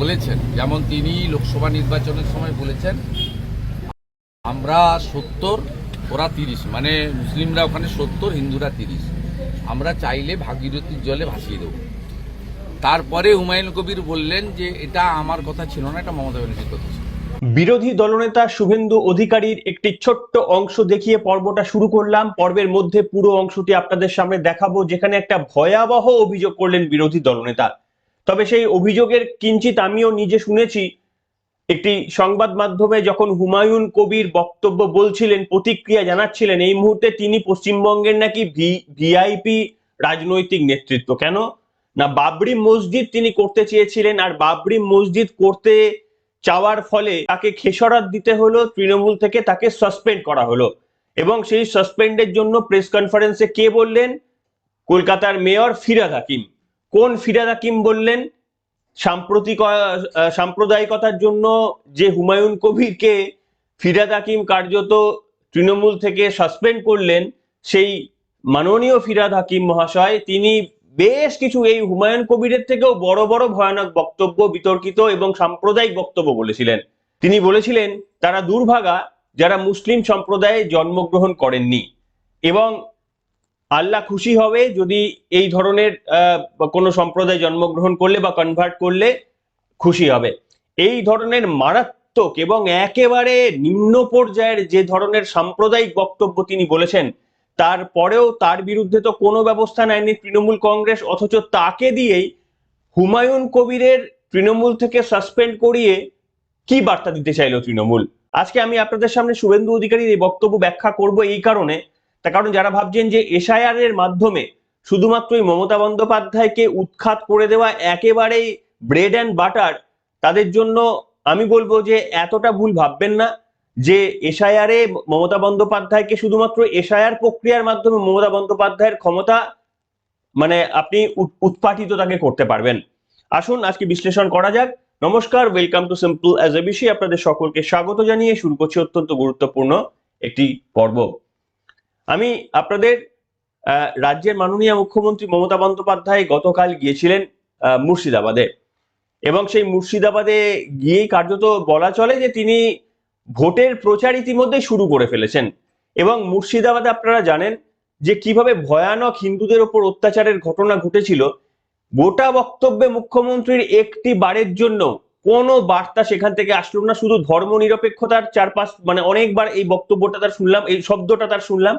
বলেছেন, যেমন তিনি লোকসভা নির্বাচনের সময় বলেছেন, আমরা সত্তর, ওরা তিরিশ মানে মুসলিমরা ওখানে সত্তর, হিন্দুরা তিরিশ। আমরা চাইলে ভাগীরথীর জলে ভাসিয়ে দেবো। তারপরে হুমায়ুন কবির বললেন যে, এটা আমার কথা ছিল না, এটা মমতা ব্যানার্জির কথা ছিল। বিরোধী দলনেতা শুভেন্দু অধিকারীর একটি ছোট্ট অংশ দেখিয়ে পর্বটা শুরু করলাম। পর্বের মধ্যে পুরো অংশটি আপনাদের সামনে দেখাবো, যেখানে একটা ভয়াবহ অভিযোগ করলেন বিরোধী দলনেতা। তবে সেই অভিযোগের কিঞ্চিত আমিও নিজে শুনেছি, একটি সংবাদ মাধ্যমে যখন হুমায়ুন কবির বক্তব্য বলছিলেন, প্রতিক্রিয়া জানাচ্ছিলেন, এই মুহূর্তে তিনি পশ্চিমবঙ্গের নাকি ভিআইপি রাজনৈতিক নেতৃত্ব। কেন? না, বাবরি মসজিদ তিনি করতে চেয়েছিলেন, আর বাবরি মসজিদ করতে চাওয়ার ফলে তাকে খেসরাত দিতে হলো, তৃণমূল থেকে তাকে সাসপেন্ড করা হলো। এবং সেই সাসপেন্ডের জন্য প্রেস কনফারেন্সে কে বললেন? কলকাতার মেয়র ফিরাদ হাকিম। কোন ফিরাদ হাকিম বললেন? সাম্প্রতিক সাম্প্রদায়িকতার জন্য যে হুমায়ুন কবিরকে ফিরাদ হাকিম কার্যত তৃণমূল থেকে সাসপেন্ড করলেন, সেই মাননীয় ফিরাদ হাকিম মহাশয়, তিনি বেশ কিছু এই হুমায়ুন কবিরের থেকেও বড় বড় ভয়ানক বক্তব্য বিতর্কিত এবং সাম্প্রদায়িক বক্তব্য বলেছিলেন। তিনি বলেছিলেন, তারা দুর্ভাগা যারা মুসলিম সম্প্রদায়ে জন্মগ্রহণ করেননি এবং আল্লাহ খুশি হবে যদি এই ধরনের কোনো সম্প্রদায় জন্মগ্রহণ করলে বা কনভার্ট করলে খুশি হবে। এই ধরনের মারাত্মক এবং একেবারে নিম্ন পর্যায়ের যে ধরনের সাম্প্রদায়িক বক্তব্য তিনি বলেছেন তারপরেও তার বিরুদ্ধে তো কোনো ব্যবস্থা নেয়নি তৃণমূল কংগ্রেস, অথচ তাকে দিয়েই হুমায়ুন কবিরের তৃণমূল থেকে সাসপেন্ড করিয়ে কি বার্তা দিতে চাইলো তৃণমূল? আজকে আমি আপনাদের সামনে শুভেন্দু অধিকারীর এই বক্তব্য ব্যাখ্যা করব এই কারণে। তার কারণ যারা ভাবছেন যে এসআইআর এর মাধ্যমে শুধুমাত্র শুধুমাত্রই মমতা বন্দ্যোপাধ্যায়কে উৎখাত করে দেওয়া একেবারেই ব্রেড অ্যান্ড বাটার তাদের জন্য আমি বলব যে এতটা ভুল ভাববেন না যে এসআইআর এ মমতা বন্দ্যোপাধ্যায়কে শুধুমাত্র এসআইআর প্রক্রিয়ার মাধ্যমে মমতা বন্দ্যোপাধ্যায়ের ক্ষমতা মানে আপনি উৎ- উৎপাটিত তাকে করতে পারবেন। আসুন, আজকে বিশ্লেষণ করা যাক। নমস্কার welcome to simple as a বিষয় আপনাদের সকলকে স্বাগত জানিয়ে শুরু করছি অত্যন্ত গুরুত্বপূর্ণ একটি পর্ব। আমি আপনাদের রাজ্যের মাননীয় মুখ্যমন্ত্রী মমতা বন্দ্যোপাধ্যায় গতকাল গিয়েছিলেন মুর্শিদাবাদে। এবং সেই মুর্শিদাবাদে গিয়েই কার্যত বলা চলে যে তিনি ভোটের প্রচার ইতিমধ্যে শুরু করে ফেলেছেন। এবং মুর্শিদাবাদে আপনারা জানেন যে কীভাবে ভয়ানক হিন্দুদের ওপর অত্যাচারের ঘটনা ঘটেছিল, গোটা বক্তব্যে মুখ্যমন্ত্রীর একটি বারের জন্য কোনো বার্তা সেখান থেকে আসলো না, শুধু ধর্ম নিরপেক্ষতার চারপাশ মানে অনেকবার এই বক্তব্যটা তার শুনলাম, এই শব্দটা তার শুনলাম।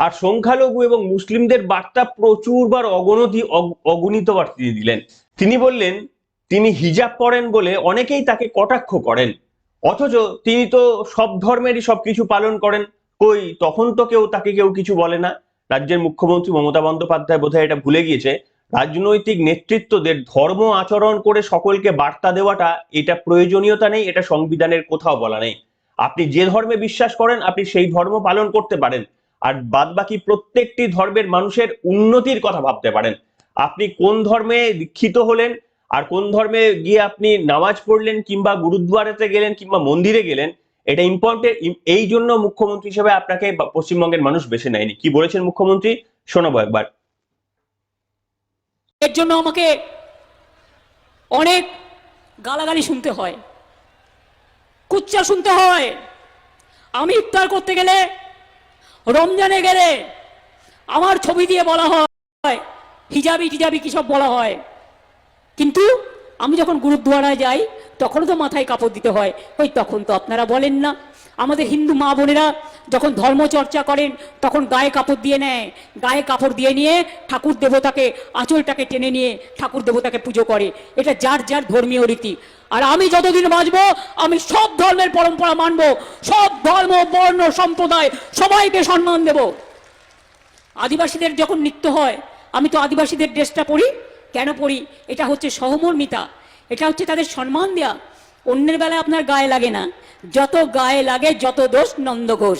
আর সংখ্যালঘু এবং মুসলিমদের বার্তা প্রচুরবার অগণতি অগ- অগণিতবার তিনি দিলেন। তিনি বললেন, তিনি হিজাব পরেন বলে অনেকেই তাকে কটাক্ষ করেন। অথচ তিনি তো সব ধর্মেরই সবকিছু পালন করেন। কই, তখন তো কেউ তাকে কেউ কিছু বলে না। রাজ্যের মুখ্যমন্ত্রী মমতা বন্দ্যোপাধ্যায় বোধহয় এটা ভুলে গিয়েছে। রাজনৈতিক নেতৃত্বদের ধর্ম আচরণ করে সকলকে বার্তা দেওয়াটা এটা প্রয়োজনীয়তা নেই, এটা সংবিধানের কোথাও বলা নেই। আপনি যে ধর্মে বিশ্বাস করেন, আপনি সেই ধর্ম পালন করতে পারেন। আর বাদবাকি প্রত্যেকটি ধর্মের মানুষের উন্নতির কথা ভাবতে পারেন। আপনি কোন ধর্মে দীক্ষিত হলেন আর কোন ধর্মে গিয়ে আপনি নামাজ পড়লেন কিংবা গুরুদ্বারাতে গেলেন কিংবা মন্দিরে গেলেন, এটা ইম্পর্টেন্ট এই জন্য মুখ্যমন্ত্রী হিসেবে আপনাকে পশ্চিমবঙ্গের মানুষ বেছে নেয়নি। কি বলেছেন মুখ্যমন্ত্রী? শোনাবো একবার। এর জন্য আমাকে অনেক গালাগালি শুনতে হয়। কুচ্চা শুনতে হয়। আমি ইফতার করতে গেলে রমজানে গেলে আমার ছবি দিয়ে বলা হয়, হিজাবি টিজাবি কি সব বলা হয়। কিন্তু আমি যখন গুরুদ্বারায় যাই, তখনও তো মাথায় কাপড় দিতে হয়। ওই তখন তো আপনারা বলেন না। আমাদের হিন্দু মা বোনেরা যখন ধর্ম চর্চা করেন, তখন গায়ে কাপড় দিয়ে নেয়। গায়ে কাপড় দিয়ে নিয়ে ঠাকুর দেবতাকে, আঁচলটাকে টেনে নিয়ে ঠাকুর দেবতাকে পুজো করে। এটা যার যার ধর্মীয় রীতি। আর আমি যতদিন বাঁচবো, আমি সব ধর্মের পরম্পরা মানব, সব ধর্ম, বর্ণ, সম্প্রদায় সবাইকে সম্মান দেবো। আদিবাসীদের যখন নৃত্য হয়, আমি তো আদিবাসীদের ড্রেসটা পরি। কেন পরি? এটা হচ্ছে সহমর্মিতা। এটা হচ্ছে তাদের সম্মান দেয়া। অন্যের বেলায় আপনার গায়ে লাগে না। যত গায়ে লাগে, যত দোষ নন্দ ঘোষ।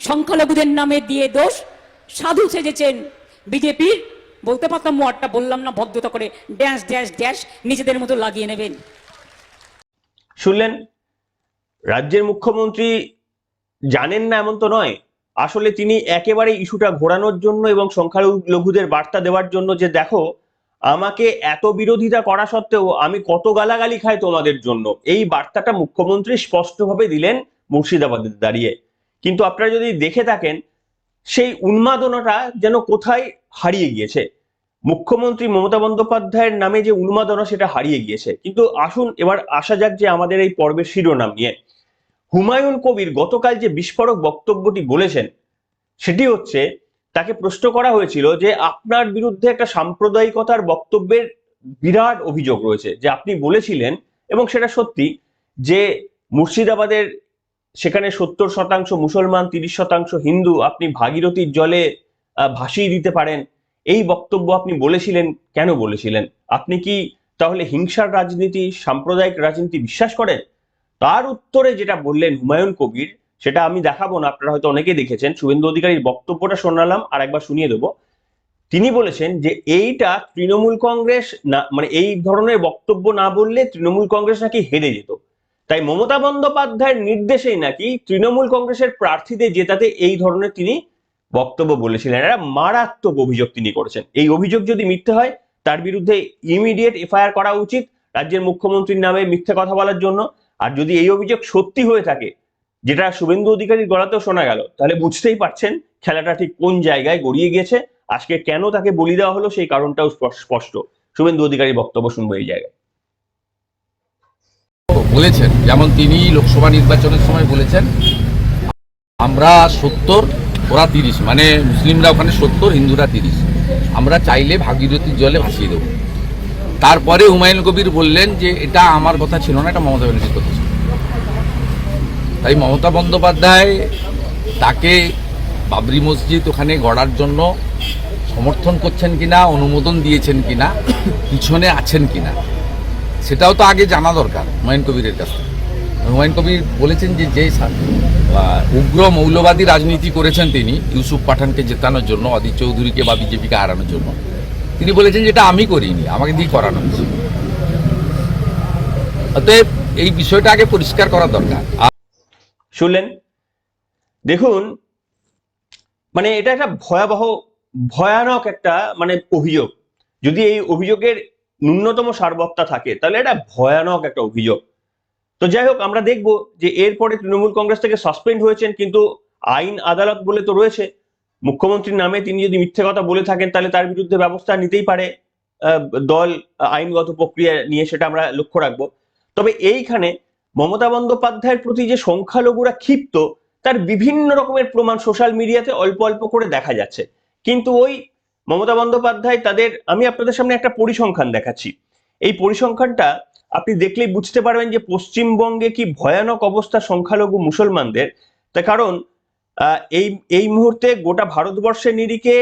সংখ্যালঘুদের নামে দিয়ে দোষ। সাধু সেজেছেন বিজেপির। বলতে পারতাম মোয়ারটা বললাম না, ভদ্রতা করে। ড্যাশ ড্যাশ ড্যাশ, নিজেদের মতো লাগিয়ে নেবেন। শুনলেন? রাজ্যের মুখ্যমন্ত্রী জানেন না এমন তো নয়। আসলে তিনি একেবারে ইস্যুটা ঘোরানোর জন্য এবং সংখ্যালঘুদের বার্তা দেওয়ার জন্য যে, দেখো, আমাকে এত বিরোধিতা করা সত্ত্বেও আমি কত গালাগালি খাই তোমাদের জন্য। এই বার্তাটা মুখ্যমন্ত্রী স্পষ্টভাবে দিলেন মুর্শিদাবাদে দাঁড়িয়ে। কিন্তু আপনারা যদি দেখে থাকেন, সেই উন্মাদনাটা যেন কোথায় হারিয়ে গিয়েছে। মুখ্যমন্ত্রী মমতা বন্দ্যোপাধ্যায়ের নামে যে উন্মাদনা, সেটা হারিয়ে গিয়েছে। কিন্তু আসুন এবার আসা যাক যে আমাদের এই পর্বের শিরোনাম নিয়ে। হুমায়ুন কবির গতকাল যে বিস্ফোরক বক্তব্যটি বলেছেন, সেটি হচ্ছে, তাকে প্রশ্ন করা হয়েছিল যে আপনার বিরুদ্ধে একটা সাম্প্রদায়িকতার বক্তব্যের বিরাট অভিযোগ রয়েছে, যে আপনি বলেছিলেন এবং সেটা সত্যি যে মুর্শিদাবাদের সেখানে সত্তর শতাংশ মুসলমান, তিরিশ শতাংশ হিন্দু, আপনি ভাগীরথীর জলে ভাসিয়ে দিতে পারেন। এই বক্তব্য আপনি বলেছিলেন, কেন বলেছিলেন? আপনি কি তাহলে হিংসার রাজনীতি, সাম্প্রদায়িক রাজনীতি বিশ্বাস করেন? তার উত্তরে যেটা বললেন হুমায়ুন কবির, সেটা আমি দেখাবো না, আপনারা হয়তো অনেকে দেখেছেন, শুভেন্দু অধিকারীর বক্তব্যটা শোনালাম আর একবার শুনিয়ে দেবো। তিনি বলেছেন যে এইটা তৃণমূল কংগ্রেস না মানে এই ধরনের বক্তব্য না বললে তৃণমূল কংগ্রেস নাকি হেরে যেত। তাই মমতা বন্দ্যোপাধ্যায়ের নির্দেশেই নাকি তৃণমূল কংগ্রেসের প্রার্থীদের জেতাতে এই ধরনের তিনি বক্তব্য বলেছিলেন এটা মারাত্মক অভিযোগ তিনি করেছেন। এই অভিযোগ যদি মিথ্যে হয়, তার বিরুদ্ধে ইমিডিয়েট এফআইআর করা উচিত, রাজ্যের মুখ্যমন্ত্রীর নামে মিথ্যে কথা বলার জন্য। আর যদি এই অভিযোগ সত্যি হয়ে থাকে, যেটা শুভেন্দু অধিকারীর গলাতেও শোনা গেল, তাহলে বুঝতেই পারছেন খেলাটা ঠিক কোন জায়গায় গড়িয়ে গিয়েছে আজকে কেন তাকে বলি দেওয়া হলো সেই কারণটাও স্পষ্ট। শুভেন্দু অধিকারী বক্তব্য শুনব এই জায়গায়। বলেছেন, যেমন তিনি লোকসভা নির্বাচনের সময় বলেছেন, আমরা সত্তর ওরা তিরিশ মানে মুসলিমরা ওখানে সত্তর, হিন্দুরা তিরিশ। আমরা চাইলে ভাগীরথীর জলে ভাসিয়ে দেবো। তারপরে হুমায়ুন কবির বললেন যে, এটা আমার কথা ছিল না, এটা মমতা ব্যানার্জির কথা ছিল। তাই মমতা বন্দ্যোপাধ্যায় তাকে বাবরি মসজিদ ওখানে গড়ার জন্য সমর্থন করছেন কিনা, অনুমোদন দিয়েছেন কিনা, পিছনে আছেন কিনা, সেটাও তো আগে জানা দরকার হুমায়ুন কবিরের কাছ থেকে। হুমায়ুন কবির বলেছেন যে যে উগ্র মৌলবাদী রাজনীতি করেছেন তিনি, ইউসুফ পাঠানকে জেতানোর জন্য, অদিত চৌধুরীকে বা বিজেপিকে হারানোর জন্য। তিনি বলেছেন যেটা আমি করিনি, আমাকে দিয়ে করানো হয়েছে। অতএব এই বিষয়টা আগে পরিষ্কার করা দরকার। শুনলেন? দেখুন মানে এটা একটা ভয়াবহ, ভয়ানক একটা মানে অভিযোগ। যদি এই অভিযোগের ন্যূনতম সারবত্তা থাকে, তাহলে এটা ভয়ানক একটা অভিযোগ। তো যাই হোক, আমরা দেখব যে এরপরে তৃণমূল কংগ্রেস থেকে সাসপেন্ড হয়েছেন কিন্তু আইন আদালত বলে তো রয়েছে। মুখ্যমন্ত্রীর নামে তিনি যদি মিথ্যে কথা বলে থাকেন, তাহলে তার বিরুদ্ধে ব্যবস্থা নিতেই পারে দল আইনগত প্রক্রিয়া নিয়ে সেটা আমরা লক্ষ্য রাখব। তবে এইখানে মমতা বন্দ্যোপাধ্যায়ের প্রতি যে সংখ্যালঘুরা ক্ষিপ্ত, তার বিভিন্ন রকমের প্রমাণ সোশ্যাল মিডিয়াতে অল্প অল্প করে দেখা যাচ্ছে। কিন্তু ওই মমতা বন্দ্যোপাধ্যায়, তাদের, আমি আপনাদের সামনে একটা পরিসংখ্যান দেখাচ্ছি। এই পরিসংখ্যানটা আপনি দেখলেই বুঝতে পারবেন যে পশ্চিমবঙ্গে কি ভয়ানক অবস্থা সংখ্যালঘু মুসলমানদের। তার কারণ এই এই মুহূর্তে গোটা ভারতবর্ষের নিরিখে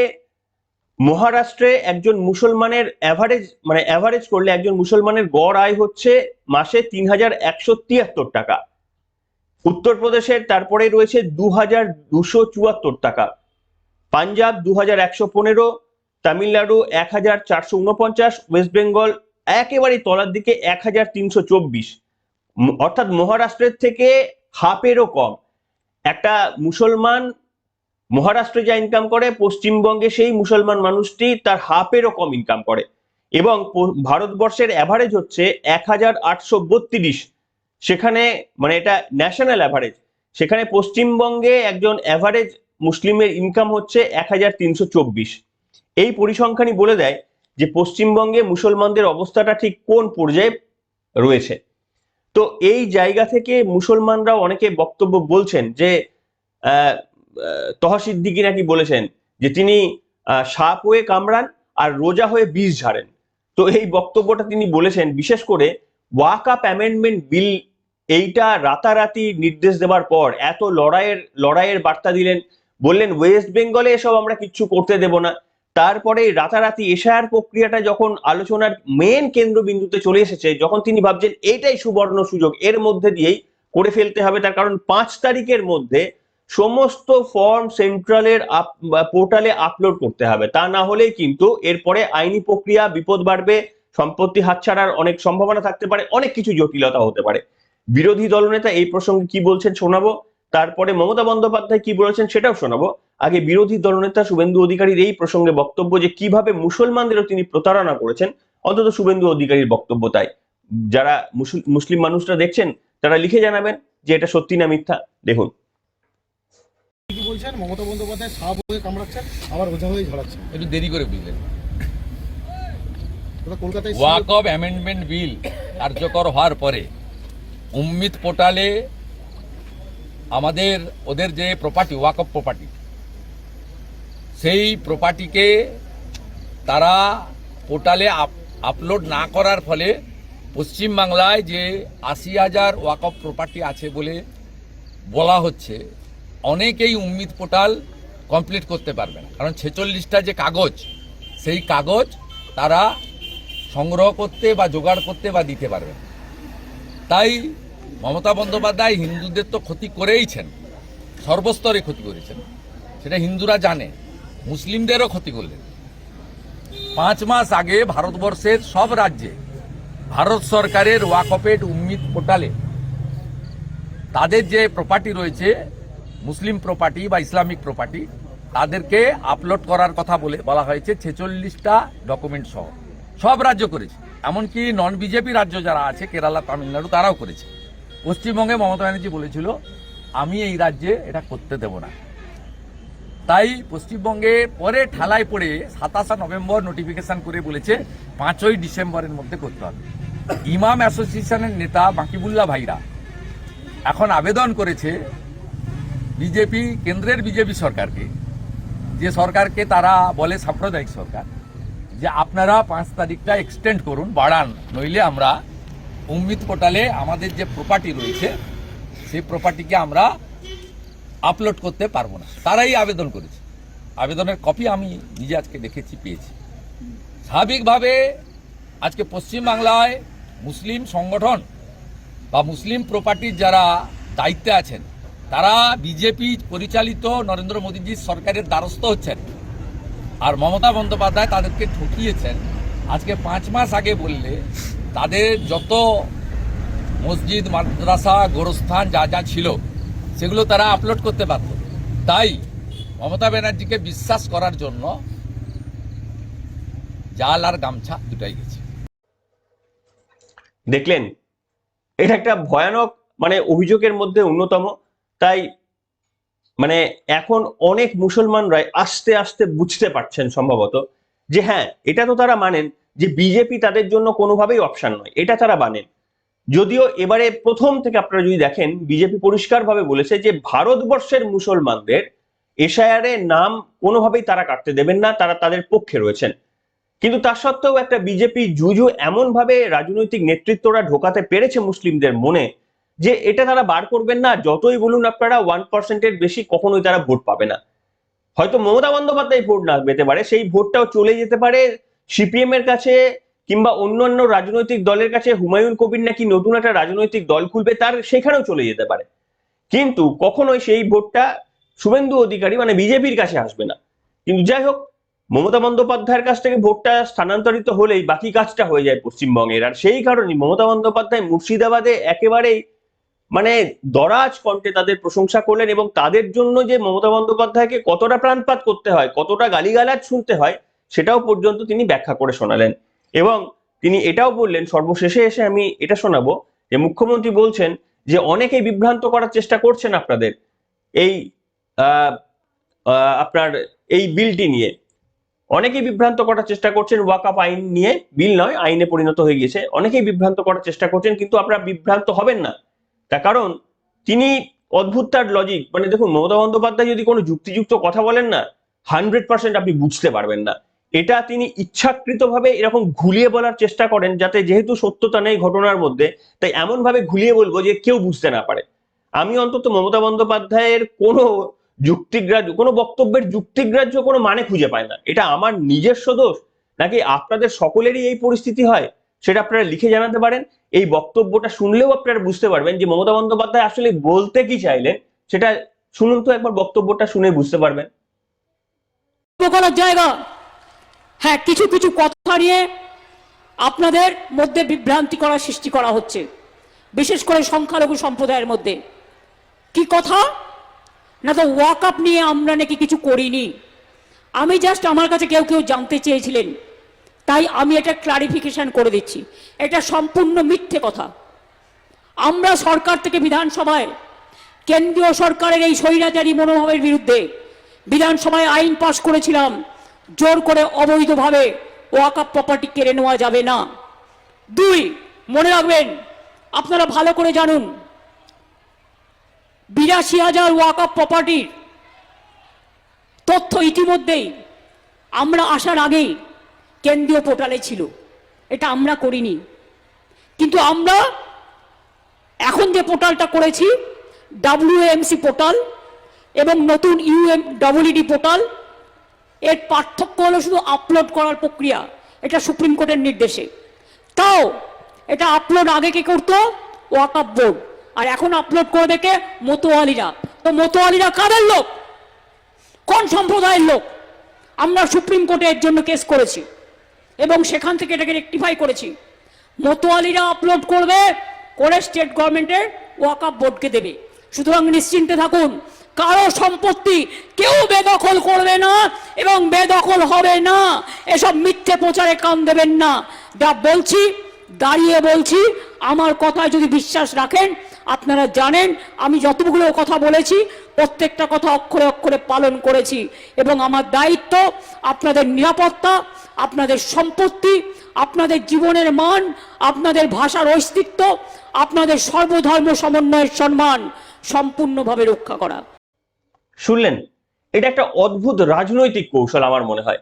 মহারাষ্ট্রে একজন মুসলমানের অ্যাভারেজ মানে অ্যাভারেজ করলে একজন মুসলমানের গড় আয় হচ্ছে মাসে তিন হাজার একশো তিয়াত্তর টাকা। উত্তরপ্রদেশের তারপরে রয়েছে দু হাজার দুশো চুয়াত্তর টাকা। পাঞ্জাব দু হাজার একশো পনেরো, তামিলনাড়ু এক হাজার চারশো উনপঞ্চাশ, ওয়েস্ট বেঙ্গল একেবারে তলার দিকে এক হাজার তিনশো চব্বিশ। অর্থাৎ মহারাষ্ট্রের থেকে হাফেরও কম। একটা মুসলমান মহারাষ্ট্রে যা ইনকাম করে, পশ্চিমবঙ্গে সেই মুসলমান মানুষটি তার হাফেরও কম ইনকাম করে। এবং ভারতবর্ষের অ্যাভারেজ হচ্ছে এক হাজার আটশো বত্রিশ। সেখানে মানে এটা ন্যাশনাল অ্যাভারেজ সেখানে পশ্চিমবঙ্গে একজন অ্যাভারেজ মুসলিমের ইনকাম হচ্ছে এক হাজার তিনশো চব্বিশ। এই পরিসংখ্যানই বলে দেয় যে পশ্চিমবঙ্গে মুসলমানদের অবস্থাটা ঠিক কোন পর্যায়ে রয়েছে। তো এই জায়গা থেকে মুসলমানরা অনেকে বক্তব্য বলছেন যে আহ, আহ, তহা সিদ্দিকি নাকি বলেছেন যে তিনি সাপ হয়ে কামড়ান আর রোজা হয়ে বিষ ঝাড়েন। তো এই বক্তব্যটা তিনি বলেছেন বিশেষ করে ওয়াক আপ অ্যামেন্ডমেন্ট বিল এইটা রাতারাতি নির্দেশ দেওয়ার পর এত লড়াইয়ের লড়াইয়ের বার্তা দিলেন বললেন ওয়েস্ট বেঙ্গলে এসব আমরা কিচ্ছু করতে দেব না। তারপরে রাতারাতি এশায়ার প্রক্রিয়াটা যখন আলোচনার মেন কেন্দ্রবিন্দুতে চলে এসেছে, যখন তিনি ভাবছেন এইটাই সুবর্ণ সুযোগ, এর মধ্যে দিয়েই করে ফেলতে হবে, তার কারণ পাঁচ তারিখের মধ্যে সমস্ত ফর্ম সেন্ট্রালের পোর্টালে আপলোড করতে হবে। তা না হলেই কিন্তু এরপরে আইনি প্রক্রিয়া, বিপদ বাড়বে, সম্পত্তি হাতছাড়ার অনেক সম্ভাবনা থাকতে পারে, অনেক কিছু জটিলতা হতে পারে। বিরোধী দলনেতা এই প্রসঙ্গে কি বলছেন শোনাবো? তারপরে মমতা বন্দ্যোপাধ্যায় কি বলেছেন সেটাও শোনাবো। আগে বিরোধী দলনেতা শুভেন্দু অধিকারীর এই প্রসঙ্গে বক্তব্য যে কীভাবে মুসলমানদেরও তিনি প্রতারণা করেছেন অন্তত শুভেন্দু অধিকারীর বক্তব্য তাই। যারা মুসলিম মানুষরা দেখছেন তারা লিখে জানাবেন যে এটা সত্যি না মিথ্যা। দেখুন। বলছেন? মমতা বন্দ্যোপাধ্যায় সাপ হয়ে কামড়াচ্ছেন আবার ওঝা হয়ে ঝরাচ্ছেন একটু দেরি করে বুঝলেন। কলকাতায় ওয়াক অফ অ্যামেন্ডমেন্ট বিল কার্যকর হওয়ার পরে উম্মিত পোর্টালে আমাদের, ওদের যে প্রপার্টি ওয়াক অফ প্রপার্টি সেই প্রপার্টিকে তারা পোর্টালে আপলোড না করার ফলে পশ্চিমবাংলায় যে আশি হাজার ওয়াক অফ প্রপার্টি আছে বলে বলা হচ্ছে, অনেকেই উম্মিত পোর্টাল কমপ্লিট করতে পারবে না। কারণ ছেচল্লিশটা যে কাগজ, সেই কাগজ তারা সংগ্রহ করতে বা জোগাড় করতে বা দিতে পারবে তাই মমতা বন্দ্যোপাধ্যায় হিন্দুদের তো ক্ষতি করেইছেন, সর্বস্তরে ক্ষতি করেছেন। সেটা হিন্দুরা জানে, মুসলিমদেরও ক্ষতি করলেন। পাঁচ মাস আগে ভারতবর্ষের সব রাজ্যে ভারত সরকারের ওয়াকফেট উম্মিত পোর্টালে তাদের যে প্রপার্টি রয়েছে, মুসলিম প্রপার্টি বা ইসলামিক প্রপার্টি তাদেরকে আপলোড করার কথা বলে বলা হয়েছে ছেচল্লিশটা ডকুমেন্ট সহ। সব রাজ্য করেছে। এমনকি নন বিজেপি রাজ্য যারা আছে, কেরালা, তামিলনাড়ু, তারাও করেছে। পশ্চিমবঙ্গে মমতা ব্যানার্জি বলেছিল, আমি এই রাজ্যে এটা করতে দেব না। তাই পশ্চিমবঙ্গে পরে ঠালায় পড়ে সাতাশা নভেম্বর নোটিফিকেশন করে বলেছে, পাঁচই ডিসেম্বরের মধ্যে করতে হবে। ইমাম অ্যাসোসিয়েশনের নেতা বাকিবুল্লাহ ভাইরা এখন আবেদন করেছে বিজেপি, কেন্দ্রের বিজেপি সরকারকে, যে সরকারকে তারা বলে সাম্প্রদায়িক সরকার, যে আপনারা পাঁচ তারিখটা এক্সটেন্ড করুন, বাড়ান, নইলে আমরা উম্মিত পোর্টালে আমাদের যে প্রপার্টি রয়েছে, সেই প্রপার্টিকে আমরা আপলোড করতে পারব না। তারাই আবেদন করেছে। আবেদনের কপি আমি নিজে আজকে দেখেছি, পেয়েছি। স্বাভাবিকভাবে আজকে পশ্চিমবাংলায় মুসলিম সংগঠন বা মুসলিম প্রপার্টির যারা দায়িত্বে আছেন, তারা বিজেপি পরিচালিত নরেন্দ্র মোদীজির সরকারের দ্বারস্থ হচ্ছেন। আর মমতা বন্দ্যোপাধ্যায় তাদেরকে ঠকিয়েছেন। আজকে পাঁচ মাস আগে বললে তাদের যত মসজিদ, মাদ্রাসা, গোরস্থান যা যা ছিল, সেগুলো তারা আপলোড করতে পারত তাই মমতা ব্যানার্জিকে বিশ্বাস করার জন্য জাল আর গামছা দুটাই গেছে। দেখলেন, এটা একটা ভয়ানক মানে অভিযোগের মধ্যে অন্যতম। তাই মানে এখন অনেক মুসলমানরাই আস্তে আস্তে বুঝতে পারছেন সম্ভবত যে হ্যাঁ এটা তো তারা মানেন। যে বিজেপি তাদের জন্য কোনোভাবেই অপশন নয়। এটা তারা মানেন যদিও এবারে প্রথম থেকে আপনারা যদি দেখেন বিজেপি পরিষ্কারভাবে বলেছে যে ভারতবর্ষের মুসলমানদের এশায়ারে নাম কোনোভাবেই তারা কাটতে দেবেন না, তারা তাদের পক্ষে রয়েছেন। কিন্তু তা সত্ত্বেও একটা বিজেপি জুজু এমন ভাবে রাজনৈতিক নেতৃত্বরা ঢোকাতে পেরেছে মুসলিমদের মনে যে এটা তারা বার করবেন না, যতই বলুন আপনারা ওয়ান পার্সেন্টের বেশি কখনোই তারা ভোট পাবে না। হয়তো মমতা বন্দ্যোপাধ্যায় ভোট না পেতে পারে, সেই ভোটটাও চলে যেতে পারে সিপিএম এর কাছে কিংবা অন্যান্য রাজনৈতিক দলের কাছে হুমায়ুন কবির নাকি নতুন একটা রাজনৈতিক দল খুলবে, তার সেখানেও চলে যেতে পারে। কিন্তু কখনোই সেই ভোটটা শুভেন্দু অধিকারী মানে বিজেপির কাছে আসবে না। কিন্তু যাই হোক, মমতা বন্দ্যোপাধ্যায়ের কাছ থেকে ভোটটা স্থানান্তরিত হলেই বাকি কাজটা হয়ে যায় পশ্চিমবঙ্গের। আর সেই কারণে মমতা বন্দ্যোপাধ্যায় মুর্শিদাবাদে একেবারেই মানে দরাজ কণ্ঠে তাদের প্রশংসা করলেন এবং তাদের জন্য যে মমতা বন্দ্যোপাধ্যায়কে কতটা প্রাণপাত করতে হয়, কতটা গালিগালাজ শুনতে হয় সেটাও পর্যন্ত তিনি ব্যাখ্যা করে শোনালেন। এবং তিনি এটাও বললেন, সর্বশেষে এসে আমি এটা শোনাবো যে মুখ্যমন্ত্রী বলছেন যে অনেকেই বিভ্রান্ত করার চেষ্টা করছেন আপনাদের এই আপনার এই বিলটি নিয়ে। অনেকেই বিভ্রান্ত করার চেষ্টা করছেন ওয়াকাপ আইন নিয়ে, বিল নয়, আইনে পরিণত হয়ে গিয়েছে। অনেকেই বিভ্রান্ত করার চেষ্টা করছেন, কিন্তু আপনারা বিভ্রান্ত হবেন না। তার কারণ তিনি অদ্ভুত তার লজিক মানে দেখুন মমতা বন্দ্যোপাধ্যায় যদি কোনো যুক্তিযুক্ত কথা বলেন না হান্ড্রেড পার্সেন্ট আপনি বুঝতে পারবেন না। এটা তিনি ইচ্ছাকৃতভাবে এরকম ঘুলিয়ে বলার চেষ্টা করেন যাতে যেহেতু সত্যতা নেই ঘটনার মধ্যে, তাই এমন ভাবে ঘুলিয়ে বলব যে কেউ বুঝতে না পারে। আমি অন্তত মমতা বন্দ্যোপাধ্যায়ের কোনো যুক্তিগ্রাহ্য, কোনো বক্তব্যের যুক্তিগ্রাহ্য কোনো মানে খুঁজে পায় না। এটা আমার নিজস্ব দোষ, নাকি আপনাদের সকলেরই এই পরিস্থিতি হয়? সেটা আপনারা লিখে জানাতে পারেন। এই বক্তব্যটা শুনলেও আপনারা বুঝতে পারবেন যে মমতা বন্দ্যোপাধ্যায় আসলে বলতে কি চাইলেন, সেটা শুনুন তো একবার বক্তব্যটা শুনে বুঝতে পারবেন। জায়গা হ্যাঁ কিছু কিছু কথা নিয়ে আপনাদের মধ্যে বিভ্রান্তি করার সৃষ্টি করা হচ্ছে। বিশেষ করে সংখ্যালঘু সম্প্রদায়ের মধ্যে। কি কথা? না তো ওয়াক আপ নিয়ে আমরা নাকি কিছু করিনি। আমি জাস্ট আমার কাছে কেউ কেউ জানতে চেয়েছিলেন। তাই আমি এটা ক্লারিফিকেশন করে দিচ্ছি। এটা সম্পূর্ণ মিথ্যে কথা। আমরা সরকার থেকে বিধানসভায়, কেন্দ্রীয় সরকারের এই স্বৈরাচারী মনোভাবের বিরুদ্ধে বিধানসভায় আইন পাশ করেছিলাম। জোর করে অবৈধভাবে ওয়াকাপ প্রপার্টি কেড়ে নেওয়া যাবে না। দুই, মনে রাখবেন, আপনারা ভালো করে জানুন, বিরাশি হাজার ওয়াকাপ প্রপার্টির তথ্য ইতিমধ্যেই আমরা আসার আগেই কেন্দ্রীয় পোর্টালে ছিল। এটা আমরা করিনি। কিন্তু আমরা এখন যে পোর্টালটা করেছি ডাব্লিউএমসি পোর্টাল এবং নতুন ইউএম ডব্লিউডি পোর্টাল এর পার্থক্য হলো শুধু আপলোড করার প্রক্রিয়া, এটা সুপ্রিম কোর্টের নির্দেশে। তাও, এটা আপলোড আগে কে করতো? ওয়াকাপ বোর্ড আর এখন আপলোড করে দেখে মতোয়ালিরা। তো মতোয়ালিরা কাদের লোক? কোন সম্প্রদায়ের লোক? আমরা সুপ্রিম কোর্টে এর জন্য কেস করেছি। এবং সেখান থেকে এটাকে রেকটিফাই করেছি। মতোয়ালিরা আপলোড করবে, করে স্টেট গভর্নমেন্টের ওয়াকাপ বোর্ডকে দেবে। সুতরাং নিশ্চিন্তে থাকুন কারও সম্পত্তি কেউ বেদখল করবে না এবং বেদখল হবে না। এসব মিথ্যে প্রচারে কান দেবেন না। যা বলছি, দাঁড়িয়ে বলছি, আমার কথায় যদি বিশ্বাস রাখেন, আপনারা জানেন, আমি যতগুলো কথা বলেছি, প্রত্যেকটা কথা অক্ষরে অক্ষরে পালন করেছি এবং আমার দায়িত্ব আপনাদের নিরাপত্তা, আপনাদের সম্পত্তি, আপনাদের জীবনের মান, আপনাদের ভাষার অস্তিত্ব, আপনাদের সর্বধর্ম সমন্বয়ের সম্মান সম্পূর্ণভাবে রক্ষা করা। শুনলেন? এটা একটা অদ্ভুত রাজনৈতিক কৌশল আমার মনে হয়।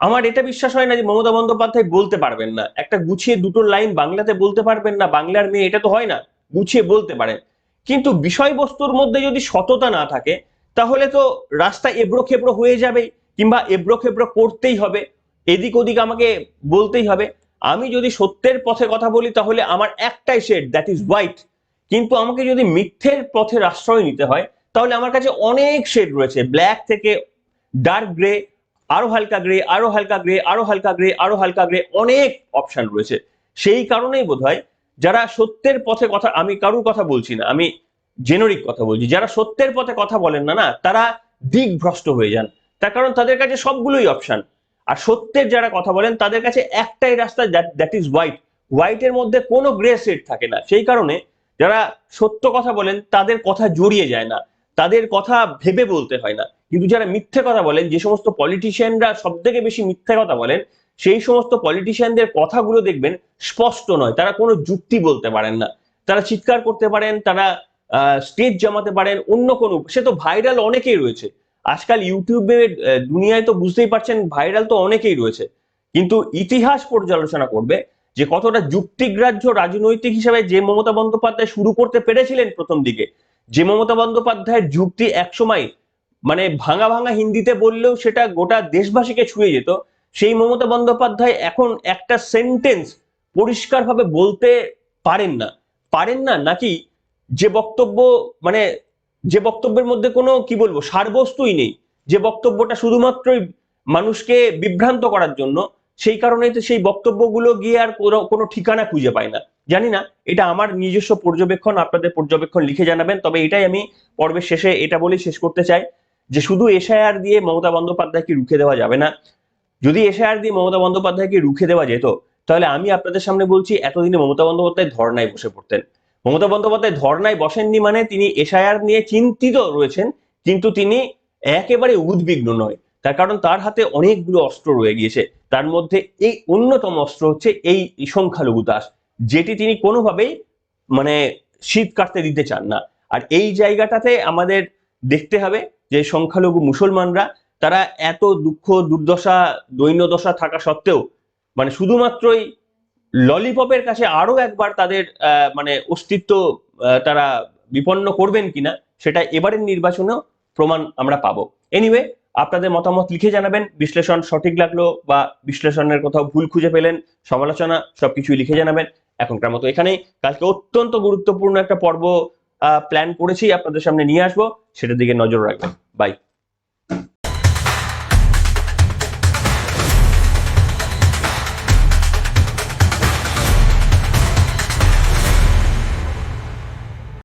আমার এটা বিশ্বাস হয় না যে মমতা বন্দ্যোপাধ্যায় বলতে পারবেন না। একটা গুছিয়ে দুটো লাইন বাংলাতে বলতে পারবেন না, বাংলার মেয়ে এটা তো হয় না, গুছিয়ে বলতে পারেন। কিন্তু বিষয়বস্তুর মধ্যে যদি সততা না থাকে, তাহলে তো রাস্তা এবড়ো খেবড়ো হয়ে যাবে কিংবা এবড়ো খেবড়ো করতেই হবে। এদিক ওদিক আমাকে বলতেই হবে। আমি যদি সত্যের পথে কথা বলি, তাহলে আমার একটাই শেড দ্যাট ইজ হোয়াইট কিন্তু আমাকে যদি মিথ্যের পথে আশ্রয় নিতে হয় তাহলে আমার কাছে অনেক শেড রয়েছে। ব্ল্যাক থেকে ডার্ক গ্রে আরও হালকা গ্রে আরও হালকা গ্রে আরও হালকা গ্রে আরও হালকা গ্রে অনেক অপশন রয়েছে। সেই কারণেই বোধ যারা সত্যের পথে কথা, আমি কারুর কথা বলছি না, আমি জেনারিক কথা বলছি। যারা সত্যের পথে কথা বলেন না না, তারা দিকভ্রষ্ট হয়ে যান। তার কারণ তাদের কাছে সবগুলোই অপশন আর সত্যের যারা কথা বলেন, তাদের কাছে একটাই রাস্তা দ্যাট ইজ হোয়াইট হোয়াইটের মধ্যে কোনো গ্রে সেট থাকে না। সেই কারণে যারা সত্য কথা বলেন, তাদের কথা জড়িয়ে যায় না। তাদের কথা ভেবে বলতে হয় না। কিন্তু যারা মিথ্যে কথা বলেন, যে সমস্ত পলিটিশিয়ানরা সব থেকে বেশি মিথ্যে কথা বলেন, সেই সমস্ত পলিটিশিয়ানদের কথাগুলো দেখবেন স্পষ্ট নয়। তারা কোনো যুক্তি বলতে পারেন না। তারা চিৎকার করতে পারেন, তারা স্টেজ জমাতে পারেন, অন্য কোনো সে তো ভাইরাল অনেকেই রয়েছে। আজকাল ইউটিউবে দুনিয়ায় তো বুঝতেই পারছেন ভাইরাল তো অনেকেই রয়েছে। কিন্তু ইতিহাস পর্যালোচনা করবে যে কতটা যুক্তিগ্রাহ্য রাজনৈতিক হিসাবে যে মমতা বন্দ্যোপাধ্যায় শুরু করতে পেরেছিলেন প্রথম দিকে যে মমতা বন্দ্যোপাধ্যায়ের যুক্তি একসময় মানে ভাঙা ভাঙা হিন্দিতে বললেও সেটা গোটা দেশবাসীকে ছুঁয়ে যেত, সেই মমতা বন্দ্যোপাধ্যায় এখন একটা সেন্টেন্স পরিষ্কারভাবে বলতে পারেন না। পারেন না নাকি যে বক্তব্য মানে যে বক্তব্যের মধ্যে কোনো কি বলব সারবস্তুই নেই, যে বক্তব্যটা শুধুমাত্রই মানুষকে বিভ্রান্ত করার জন্য সেই কারণেই তো সেই বক্তব্যগুলো গিয়ে আর কোনো- কোনো ঠিকানা খুঁজে পায় না। জানি না, এটা আমার নিজস্ব পর্যবেক্ষণ, আপনাদের পর্যবেক্ষণ লিখে জানাবেন, তবে এটাই আমি পর্বের শেষে এটা বলেই শেষ করতে চাই, যে শুধু এসআইআর দিয়ে মমতা বন্দ্যোপাধ্যায়কে রুখে দেওয়া যাবে না? যদি এসআইআর দিয়ে মমতা বন্দ্যোপাধ্যায়কে রুখে দেওয়া যেত, তাহলে আমি আপনাদের সামনে বলছি, এতদিনে মমতা বন্দ্যোপাধ্যায় ধর্নায় বসে পড়তেন। মমতা বন্দ্যোপাধ্যায় ধর্নায় বসেননি মানে তিনি এসআইআর নিয়ে চিন্তিত রয়েছেন, কিন্তু তিনি একেবারে উদ্বিগ্ন নয়। তার কারণ তার হাতে অনেকগুলো অস্ত্র রয়ে গিয়েছে। তার মধ্যে এই অন্যতম অস্ত্র হচ্ছে এই সংখ্যালঘু দাস, যেটি তিনি কোনোভাবেই মানে শীত কাটতে দিতে চান না। আর এই জায়গাটাতে আমাদের দেখতে হবে যে সংখ্যালঘু মুসলমানরা, তারা এত দুঃখ, দুর্দশা, দৈন্যদশা থাকা সত্ত্বেও মানে শুধুমাত্রই ললিপপের কাছে আরও একবার তাদের মানে অস্তিত্ব তারা বিপন্ন করবেন কিনা, সেটা এবারের নির্বাচনেও প্রমাণ আমরা পাবো। এনিওয়ে আপনাদের মতামত লিখে জানাবেন, বিশ্লেষণ সঠিক লাগল বা বিশ্লেষণের কোথাও ভুল খুঁজে পেলেন, সমালোচনা সবকিছুই লিখে জানাবেন। এখনকার মতো এখানেই কালকে অত্যন্ত গুরুত্বপূর্ণ একটা পর্ব প্ল্যান করেছি, আপনাদের সামনে নিয়ে আসব, সেটার দিকে নজর রাখবেন। বাই